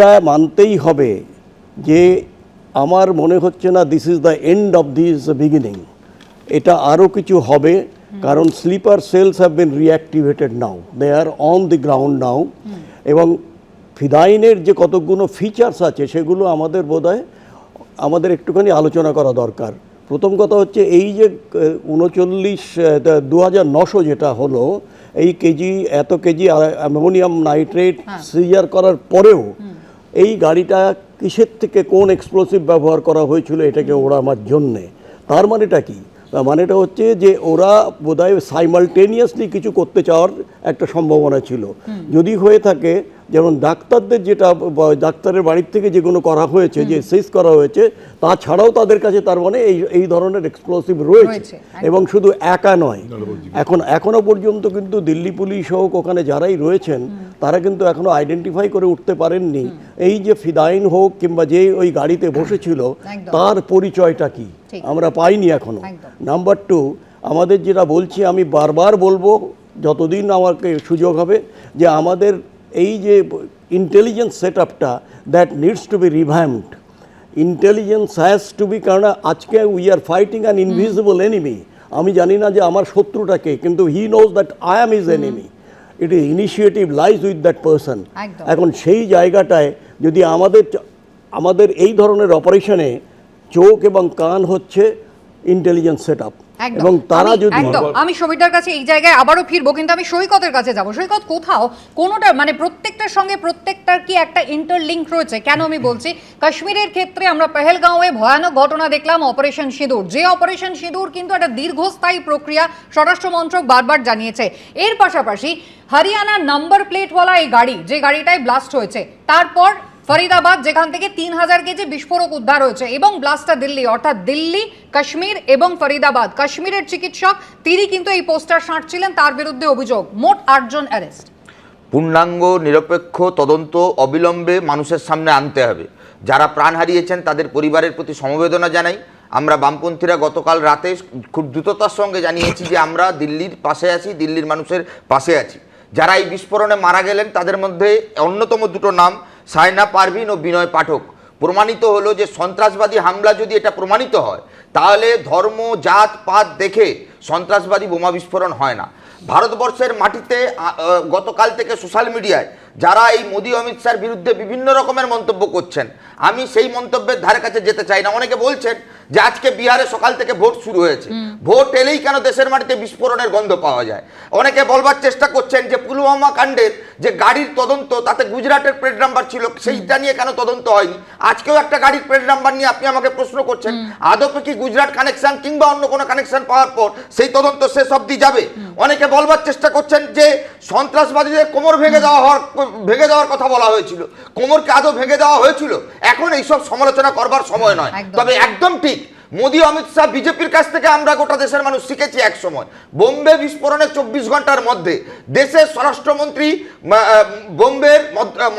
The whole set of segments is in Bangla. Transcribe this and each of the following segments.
এটা মানতেই হবে যে আমার মনে হচ্ছে না this is the end of this beginning এটা আরও কিছু হবে কারণ sleeper cells have been reactivated now they are on the ground now এবং ফিদাইনের যে কতগুলো ফিচার্স আছে সেগুলো আমাদের বোধহয় আমাদের একটুখানি আলোচনা করা দরকার। প্রথম কথা হচ্ছে এই যে উনচল্লিশ দু হাজার নশো যেটা হলো এই কেজি এত কেজি অ্যামোনিয়াম নাইট্রেট সিজার করার পরেও এই গাড়িটা কিসের থেকে কোন এক্সপ্লোসিভ ব্যবহার করা হয়েছিল এটাকে ওড়ামার জন্যে? তার মানেটা কি? তার মানেটা হচ্ছে যে ওরা বোধহয় সাইমালটেনিয়াসলি কিছু করতে চাওয়ার একটা সম্ভাবনা ছিল। যদি হয়ে থাকে যেমন ডাক্তারদের যেটা ডাক্তারের বাড়ির থেকে যেগুলো করা হয়েছে যে সিজ করা হয়েছে তাছাড়াও তাদের কাছে তার মানে এই এই ধরনের এক্সপ্লোসিভ রয়েছে। এবং শুধু একা নয় এখন এখনও পর্যন্ত কিন্তু দিল্লি পুলিশ হোক ওখানে যারাই রয়েছেন তারা কিন্তু এখনও আইডেন্টিফাই করে উঠতে পারেননি। এই যে ফিদাইন হোক কিংবা যে ওই গাড়িতে বসেছিল তার পরিচয়টা কি? আমরা পাইনি এখনও। একদম। নাম্বার টু আমাদের যেটা বলছি আমি বারবার বলব যতদিন আমাকে সুযোগ হবে যে আমাদের এই যে ইন্টেলিজেন্স সেট আপটা that needs to be revamped intelligence has to be কারণ আজকে we are fighting an invisible enemy আমি জানি না যে আমার শত্রুটাকে কিন্তু he knows that I am is enemy it is initiative lies with that person এখন সেই জায়গাটায় যদি আমাদের আমাদের এই ধরনের অপারেশনে চোখ এবং কান হচ্ছে ইন্টেলিজেন্স সেট আপ। এবং তারা যদি একদম আমি সবিতার কাছে এই জায়গায় আবারও ফিরবো কিন্তু আমি সৈকতের কাছে যাব। সৈকত কোথাও? কোনোটা মানে প্রত্যেকটার সঙ্গে প্রত্যেকটার কি একটা ইন্টারলিঙ্ক রয়েছে? কেন আমি বলছি? কাশ্মীরের ক্ষেত্রে আমরা পেহেলগাঁওয়ে ভয়ানক ঘটনা দেখলাম অপারেশন সিঁদুর। যে অপারেশন সিঁদুর কিন্তু একটা দীর্ঘস্থায়ী প্রক্রিয়া স্বরাষ্ট্র মন্ত্রক বারবার জানিয়েছে। এর পাশাপাশি হরিয়ানার নাম্বার প্লেটওয়ালা এই গাড়ি যে গাড়িটায় ব্লাস্ট হয়েছে তারপর ফরিদাবাদ, যেখান থেকে তিন হাজার কেজি বিস্ফোরক উদ্ধার হয়েছে, এবং ব্লাস্টটা দিল্লি, অর্থাৎ দিল্লি, কাশ্মীর এবং ফরিদাবাদ। কাশ্মীরের চিকিৎসক তিনি কিন্তু এই পোস্টার সাঁটছিলেন, তার বিরুদ্ধে অভিযোগ। মোট আটজন অ্যারেস্ট। পূর্ণাঙ্গ, নিরপেক্ষ, তদন্ত অবিলম্বে মানুষের সামনে আনতে হবে। যারা প্রাণ হারিয়েছেন, তাদের পরিবারের প্রতি সমবেদনা জানাই। আমরা বামপন্থীরা গতকাল রাতে খুব দ্রুততার সঙ্গে জানিয়েছি যে আমরা দিল্লির পাশে আছি, দিল্লির মানুষের পাশে আছি। যারা এই বিস্ফোরণে মারা গেলেন, তাদের মধ্যে অন্যতম দুটো নাম সায়না পারভিন ও বিনয় পাঠক। প্রমাণিত হলো যে সন্ত্রাসবাদী হামলা যদি এটা প্রমাণিত হয়, তাহলে ধর্ম, জাত, পাত দেখে সন্ত্রাসবাদী বোমা বিস্ফোরণ হয় না। ভারতবর্ষের মাটিতে গতকাল থেকে সোশ্যাল মিডিয়ায় যারা এই মোদী অমিত শাহর বিরুদ্ধে বিভিন্ন রকমের মন্তব্য করছেন আমি সেই মন্তব্যের ধারে কাছে যেতে চাই না। অনেকে বলছেন যে আজকে বিহারে সকাল থেকে ভোট শুরু হয়েছে। ভোট এলেই কেন দেশের মাটিতে বিস্ফোরণের গন্ধ পাওয়া যায়? অনেকে বলবার চেষ্টা করছেন যে পুলওয়ামা কাণ্ডের যে গাড়ির তদন্ত তাতে গুজরাটের প্লেট নাম্বার ছিল সেইটা নিয়ে কেন তদন্ত হয়নি? আজকেও একটা গাড়ির প্লেট নাম্বার নিয়ে আপনি আমাকে প্রশ্ন করছেন আদপে কি গুজরাট কানেকশন কিংবা অন্য কোনো কানেকশন পাওয়ার পর সেই তদন্ত শেষ অবধি যাবে? অনেকে বলবার চেষ্টা করছেন যে সন্ত্রাসবাদীদের কোমর ভেঙে দেওয়া হওয়ার ভেঙে দেওয়ার কথা বলা হয়েছিল। কোমরকে আদৌ ভেঙে দেওয়া হয়েছিল? এখন এইসব সমালোচনা করবার সময় নয়। তবে একদম ঠিক মোদী অমিত শাহ বিজেপির কাছ থেকে আমরা গোটা দেশের মানুষ শিখেছি এক সময়। বোম্বে বিস্ফোরণে চব্বিশ ঘণ্টার মধ্যে দেশের স্বরাষ্ট্রমন্ত্রী বোম্বের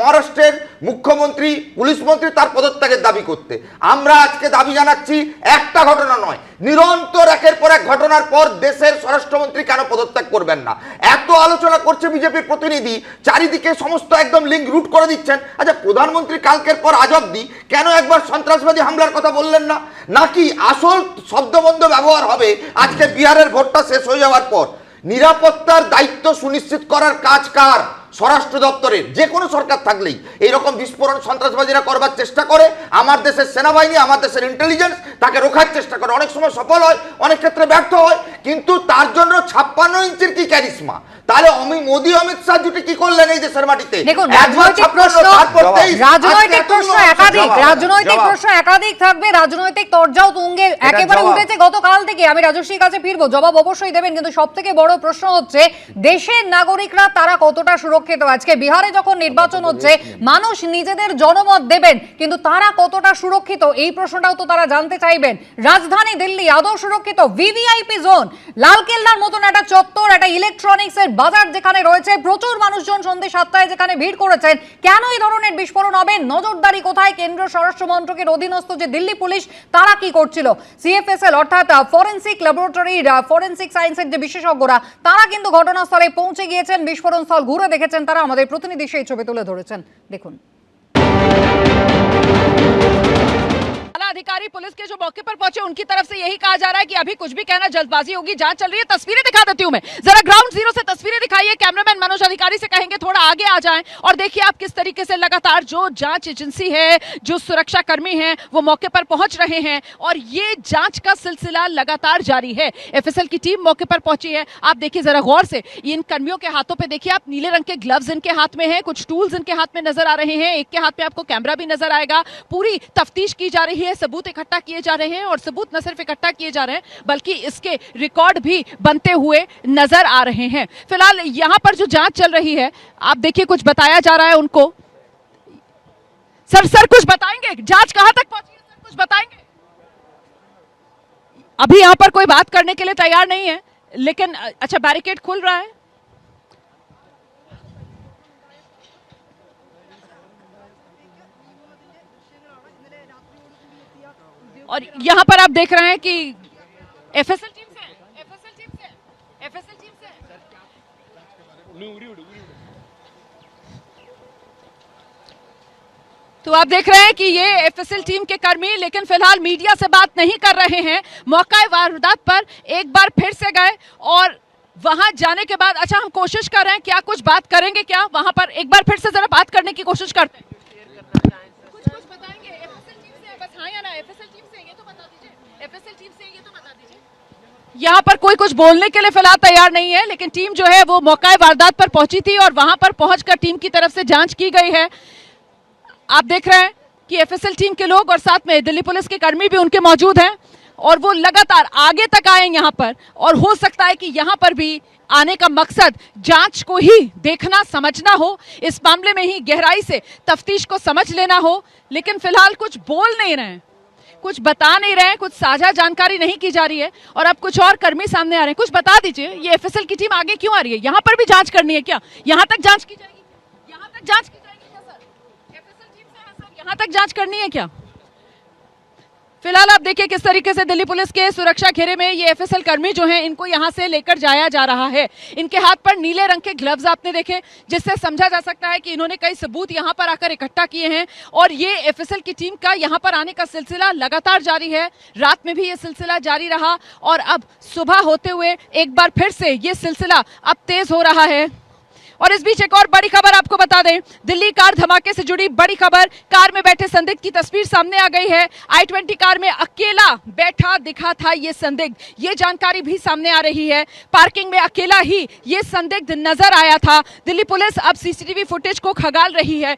মহারাষ্ট্রের মুখ্যমন্ত্রী, পুলিশ মন্ত্রী তার পদত্যাগের দাবি করতে। আমরা আজকে দাবি জানাচ্ছি, একটা ঘটনা নয়, নিরন্তর একের পর এক ঘটনার পর দেশের স্বরাষ্ট্রমন্ত্রী কেন পদত্যাগ করবেন না? এত আলোচনা করছে বিজেপির প্রতিনিধি, চারিদিকে সমস্ত একদম লিঙ্ক রুট করে দিচ্ছেন। আচ্ছা প্রধানমন্ত্রী কালকের পর আজ অব্দি কেন একবার সন্ত্রাসবাদী হামলার কথা বললেন না? নাকি আসল শব্দবন্ধ ব্যবহার হবে আজকে বিহারের ভোটটা শেষ হয়ে যাওয়ার পর? নিরাপত্তার দায়িত্ব সুনিশ্চিত করার কাজ কার? স্বরাষ্ট্র দপ্তরের যে কোনো সরকার থাকলেই এইরকম বিস্ফোরণ সন্ত্রাসবাদীরা করবার চেষ্টা করে আমার দেশের সেনাবাহিনী আমার দেশের ইন্টেলিজেন্স তাকে রোখার চেষ্টা করে। অনেক সময় সফল হয় অনেক ক্ষেত্রে ব্যর্থ হয় কিন্তু তার জন্য ছাপ্পান্ন ইঞ্চির কি ক্যারিসমা তাহলে আমি মোদী অমিত শাহ জুটি কি করলেন এই দেশের মাটিতে? রাজনৈতিক প্রশ্ন তারপর 23, রাজনৈতিক আজকে প্রশ্ন এতগুলো একাধিক রাজনৈতিক প্রশ্ন একাধিক থাকবে রাজনৈতিক তরজাও তুঙ্গে একেবারে উঠেছে গতকাল থেকে। আমি রাজস্বীর কাছে ফিরবো জবাব অবশ্যই দেবেন কিন্তু সব থেকে বড় প্রশ্ন হচ্ছে দেশের নাগরিকরা তারা কতটা সুরক্ষিত আজকে বিহারে যখন নির্বাচন হচ্ছে, মানুষ নিজেদের জনমত দেবেন, কিন্তু তারা কতটা সুরক্ষিত? এই প্রশ্নটাও তো তারা জানতে চাইবেন। রাজধানী দিল্লি, আদৌ সুরক্ষিত? ভিভিআইপি জোন, লালকেল্লার মতন একটা চত্বর, একটা ইলেকট্রনিক্স এর বাজার যেখানে রয়েছে, প্রচুর মানুষজন সন্ধ্যে সাতটায় যেখানে ভিড় করেছেন। কেন এই ধরনের বিস্ফোরণ হবে? নজরদারি কোথায়? কেন্দ্রীয় স্বরাষ্ট্র মন্ত্রকের অধীনস্থ যে দিল্লি পুলিশ, তারা কি করছিল? সিএফএসএল, অর্থাৎ ফরেন্সিক ল্যাবরেটরি ফরেন্সিক সায়েন্সের যে বিশেষজ্ঞরা, তারা কিন্তু ঘটনাস্থলে পৌঁছে গিয়েছেন। বিস্ফোরণ স্থল ঘুরে দেখেছেন। দেখেছেন তারা আমাদের প্রতিনিধি সেই ছবি তুলে ধরেছেন। দেখুন। अधिकारी, पुलिस के जो मौके पर पहुँचे, उनकी तरफ़ से यही कहा जा रहा है कि अभी कुछ भी कहना जल्दबाजी होगी, जाँच चल रही है, तस्वीरें दिखा देती हूँ मैं। जरा ग्राउंड ज़ीरो से तस्वीर अधिकारी से कहेंगे, थोड़ा आगे आ जाएँ। और देखिए आप किस तरीके से लगातार जो जाँच एजेंसी है, जो सुरक्षा कर्मी हैं, वो मौके पर पहुँच रहे हैं। और ये जाँच का सिलसिला लगातार जारी है। एफएसएल की टीम मौके पर पहुँची है। आप देखिए जरा गौर से, इन कर्मियों के हाथों पे देखिए आप, नीले रंग के ग्लव्स इनके हाथ में हैं, कुछ टूल्स इनके हाथ में नज़र आ रहे हैं। एक के हाथ में आपको कैमरा भी नज़र आएगा। पूरी तफ्तीश की जा रही है, सबूत इकट्ठा किए जा रहे हैं और सबूत न सिर्फ़ इकट्ठा किए जा रहे हैं, बल्कि इसके रिकॉर्ड भी बनते हुए नज़र आ रहे हैं। फ़िलहाल यहाँ पर जो जाँच चल रही है। आप देखिए, कुछ बताया जा रहा है उनको। सर सर, कुछ बताएँगे? जाँच कहाँ तक पहुँची है? सर, कुछ बताएँगे? अभी यहाँ पर कोई बात करने के लिए तैयार नहीं है, लेकिन अच्छा बैरिकेड खुल रहा है। और यहाँ पर आप देख रहे हैं कि एफएसएल टीम से एफएसएल टीम से एफएसएल टीम से तो आप देख रहे हैं कि ये एफएसएल टीम के कर्मी, लेकिन फ़िलहाल मीडिया से बात नहीं कर रहे हैं। मौका वारदात पर एक बार फिर से गए और वहाँ जाने के बाद अच्छा हम कोशिश कर रहे हैं, क्या कुछ बात करेंगे क्या? वहाँ पर एक बार फिर से जरा बात करने की कोशिश करते हैं कुछ कुछ बताएँगे एफएसएल टीम से बस हाँ या ना एफएसएल टीम से ये तो बता दीजिए एफएसएल टीम से ये तो बता दीजिए यहाँ पर कोई कुछ बोलने के लिए फ़िलहाल तैयार नहीं है, लेकिन टीम जो है वो मौका वारदात पर पहुँची थी और वहाँ पर पहुंचकर टीम की तरफ़ से जाँच की गई है। आप देख रहे हैं कि एफएसएल टीम के लोग और साथ में दिल्ली पुलिस के कर्मी भी उनके मौजूद हैं और वो लगातार आगे तक आए यहाँ पर और हो सकता है कि यहाँ पर भी आने का मकसद जाँच को ही देखना, समझना हो, इस मामले में ही गहराई से तफ्तीश को समझ लेना हो, लेकिन फ़िलहाल कुछ बोल नहीं रहे हैं। कुछ बता नहीं रहे हैं, कुछ साझा जानकारी नहीं की जा रही है, और अब कुछ और कर्मी सामने आ रहे हैं। कुछ बता दीजिए, ये एफएसएल की टीम आगे क्यों आ रही है? यहाँ पर भी जाँच करनी है क्या? यहाँ तक जाँच की जाएगी यहाँ तक जाँच की जाएगी क्या, सर? एफएसएल टीम यहाँ तक जाँच करनी है क्या? फ़िलहाल आप देखिए किस तरीके से दिल्ली पुलिस के सुरक्षा घेरे में ये एफएसएल कर्मी जो हैं, इनको यहाँ से लेकर जाया जा रहा है। इनके हाथ पर नीले रंग के ग्लव्स आपने देखे, जिससे समझा जा सकता है कि इन्होंने कई सबूत यहाँ पर आकर इकट्ठा किए हैं और ये एफएसएल की टीम का यहाँ पर आने का सिलसिला लगातार जारी है। रात में भी ये सिलसिला जारी रहा और अब सुबह होते हुए एक बार फिर से ये सिलसिला अब तेज हो रहा है। और इस बीच एक और बड़ी खबर आपको बता दें। दिल्ली कार धमाके से जुड़ी बड़ी खबर। कार में बैठे संदिग्ध की तस्वीर सामने आ गई है। आई ट्वेंटी कार में अकेला बैठा दिखा था ये संदिग्ध। ये जानकारी भी सामने आ रही है। पार्किंग में अकेला ही ये संदिग्ध नज़र आया था। दिल्ली पुलिस अब सीसीटीवी फुटेज को खगाल रही है।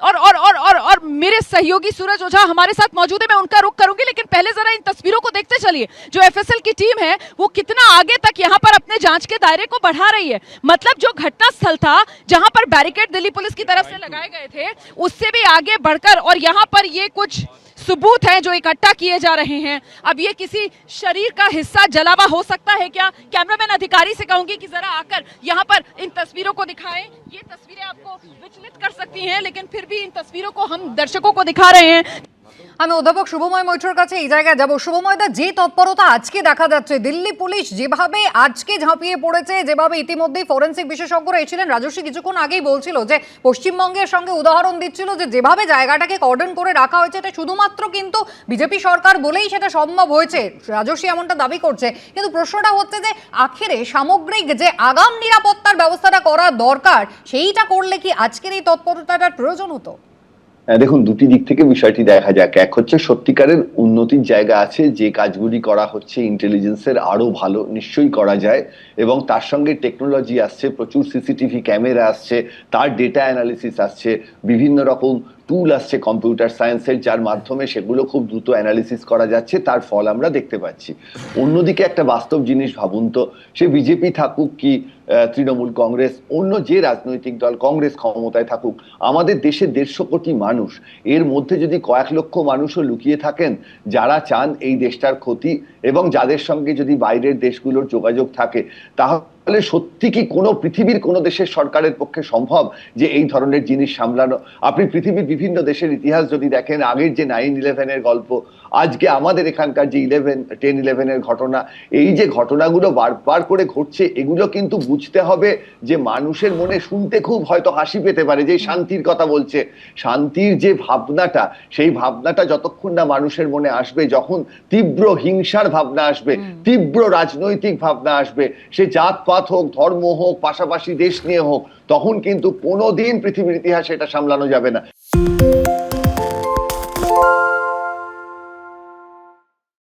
और और और और और मेरे सहयोगी सूरज ओझा हमारे साथ मौजूद है मैं उनका रुख करूँगी लेकिन पहले जरा इन तस्वीरों को देखते चलिए। जो एफएसएल की टीम है वो कितना आगे तक यहाँ पर अपने जाँच के दायरे को बढ़ा रही है। मतलब जो घटना स्थल था जहाँ पर बैरिकेड दिल्ली पुलिस की तरफ़ से लगाए गए थे उससे भी आगे बढ़कर और यहाँ पर ये कुछ सबूत हैं जो इकट्ठा किए जा रहे हैं। अब ये किसी शरीर का हिस्सा जलावा हो सकता है क्या? कैमरामैन अधिकारी से कहूँगी कि जरा आकर यहाँ पर इन तस्वीरों को दिखाएँ। ये तस्वीरें आपको विचलित कर सकती हैं, लेकिन फिर भी इन तस्वीरों को हम दर्शकों को दिखा रहे हैं। আমি অধ্যাপক শুভময় মৈত্রর কাছে এই জায়গায় যাব। শুভময়দা যে তৎপরতা আজকে দেখা যাচ্ছে, দিল্লি পুলিশ যেভাবে আজকে ঝাঁপিয়ে পড়েছে, যেভাবে ইতিমধ্যেই ফরেন্সিক বিশেষজ্ঞরা এসেছিলেন রাজস্বী কিছুক্ষণ আগেই বলছিল যে, পশ্চিমবঙ্গের সঙ্গে উদাহরণ দিচ্ছিল যে, যেভাবে জায়গাটাকে কর্ডন করে রাখা হয়েছে, এটা শুধুমাত্র কিন্তু বিজেপি সরকার বলেই সেটা সম্ভব হয়েছে। রাজস্বী এমনটা দাবি করছে। কিন্তু প্রশ্নটা হচ্ছে যে, আখেরে সামগ্রিক যে আগাম নিরাপত্তার ব্যবস্থাটা করা দরকার, সেইটা করলে কি আজকের এই তৎপরতাটার প্রয়োজন হতো? দেখুন, দুটি দিক থেকে বিষয়টি দেখা যাক। এক হচ্ছে, সত্যিকারের উন্নতির জায়গা আছে, যে কাজগুলি করা হচ্ছে ইন্টেলিজেন্সের আরও ভালো নিশ্চয়ই করা যায় এবং তার সঙ্গে টেকনোলজি আসছে, প্রচুর সিসিটিভি ক্যামেরা আসছে, তার ডেটা অ্যানালিসিস আসছে, বিভিন্ন রকম টুল আসছে কম্পিউটার সায়েন্সের যার মাধ্যমে সেগুলো খুব দ্রুত অ্যানালিসিস করা যাচ্ছে, তার ফল আমরা দেখতে পাচ্ছি। অন্যদিকে একটা বাস্তব জিনিস ভাবুন তো, সে বিজেপি থাকুক কি তৃণমূল কংগ্রেস, অন্য যে রাজনৈতিক দল, কংগ্রেস ক্ষমতায় থাকুক, আমাদের দেশে দেড়শো কোটি মানুষ, এর মধ্যে যদি কয়েক লক্ষ মানুষও লুকিয়ে থাকেন, যারা চান এই দেশটার ক্ষতি এবং যাদের সঙ্গে যদি বাইরের দেশগুলোর যোগাযোগ থাকে, তাহলে তাহলে সত্যি কি কোনো পৃথিবীর কোনো দেশের সরকারের পক্ষে সম্ভব যে এই ধরনের জিনিস সামলানো? আপনি পৃথিবীর বিভিন্ন দেশের ইতিহাস যদি দেখেন আগের যে নাইন ইলেভেনের গল্প আজকে আমাদের এখানকার যে ইলেভেন টেন ইলেভেনের ঘটনা এই যে ঘটনাগুলো বারবার করে ঘটছে এগুলো কিন্তু বুঝতে হবে যে মানুষের মনে শুনতে খুব হয়তো হাসি পেতে পারে যে শান্তির কথা বলছে। শান্তির যে ভাবনাটা সেই ভাবনাটা যতক্ষণ না মানুষের মনে আসবে যখন তীব্র হিংসার ভাবনা আসবে তীব্র রাজনৈতিক ভাবনা আসবে সে জাতপাত হোক, ধর্ম হোক, পাশাপাশি দেশ নিয়ে হোক, তখন কিন্তু কোনোদিন পৃথিবীর ইতিহাসে এটা সামলানো যাবে না।